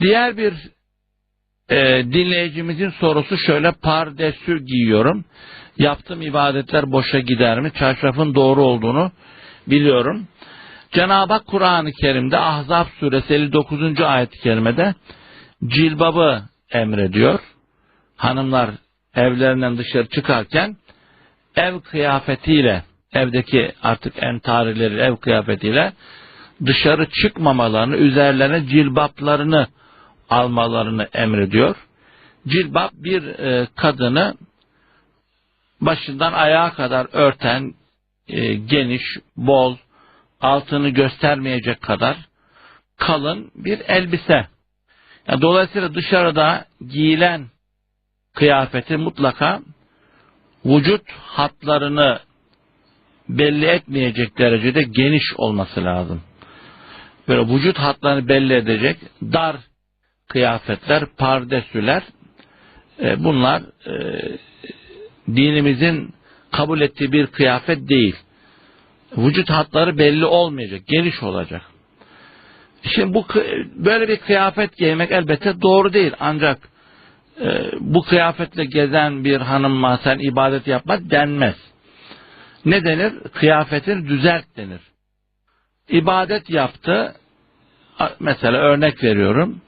Diğer bir e, dinleyicimizin sorusu şöyle pardesür giyiyorum. Yaptığım ibadetler boşa gider mi? Çarşafın doğru olduğunu biliyorum. Cenab-ı Hak Kur'an-ı Kerim'de Ahzab suresi 59. ayet-i kerimede cilbabı emrediyor. Hanımlar evlerinden dışarı çıkarken ev kıyafetiyle evdeki artık entarileri ev kıyafetiyle dışarı çıkmamalarını, üzerlerine cilbaplarını almalarını emrediyor. Cilbap bir e, kadını başından ayağa kadar örten, e, geniş, bol, altını göstermeyecek kadar kalın bir elbise. Yani dolayısıyla dışarıda giyilen kıyafeti mutlaka vücut hatlarını belli etmeyecek derecede geniş olması lazım. Böyle vücut hatlarını belli edecek dar kıyafetler, pardesüler e, bunlar e, dinimizin kabul ettiği bir kıyafet değil. Vücut hatları belli olmayacak, geniş olacak. Şimdi bu böyle bir kıyafet giymek elbette doğru değil. Ancak e, bu kıyafetle gezen bir hanıma sen ibadet yapma denmez. Ne denir? Kıyafetini düzelt denir. İbadet yaptı. Mesela örnek veriyorum.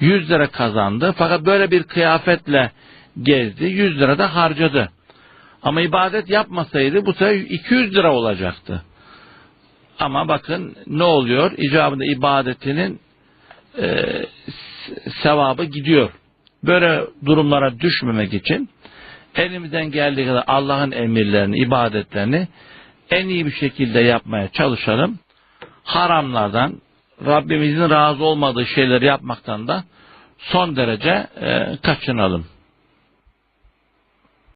100 lira kazandı. Fakat böyle bir kıyafetle gezdi. 100 lira da harcadı. Ama ibadet yapmasaydı bu sefer 200 lira olacaktı. Ama bakın ne oluyor? İcabında ibadetinin e, sevabı gidiyor. Böyle durumlara düşmemek için elimizden geldiği kadar Allah'ın emirlerini, ibadetlerini en iyi bir şekilde yapmaya çalışalım. Haramlardan, Rabbimizin razı olmadığı şeyleri yapmaktan da son derece e, kaçınalım.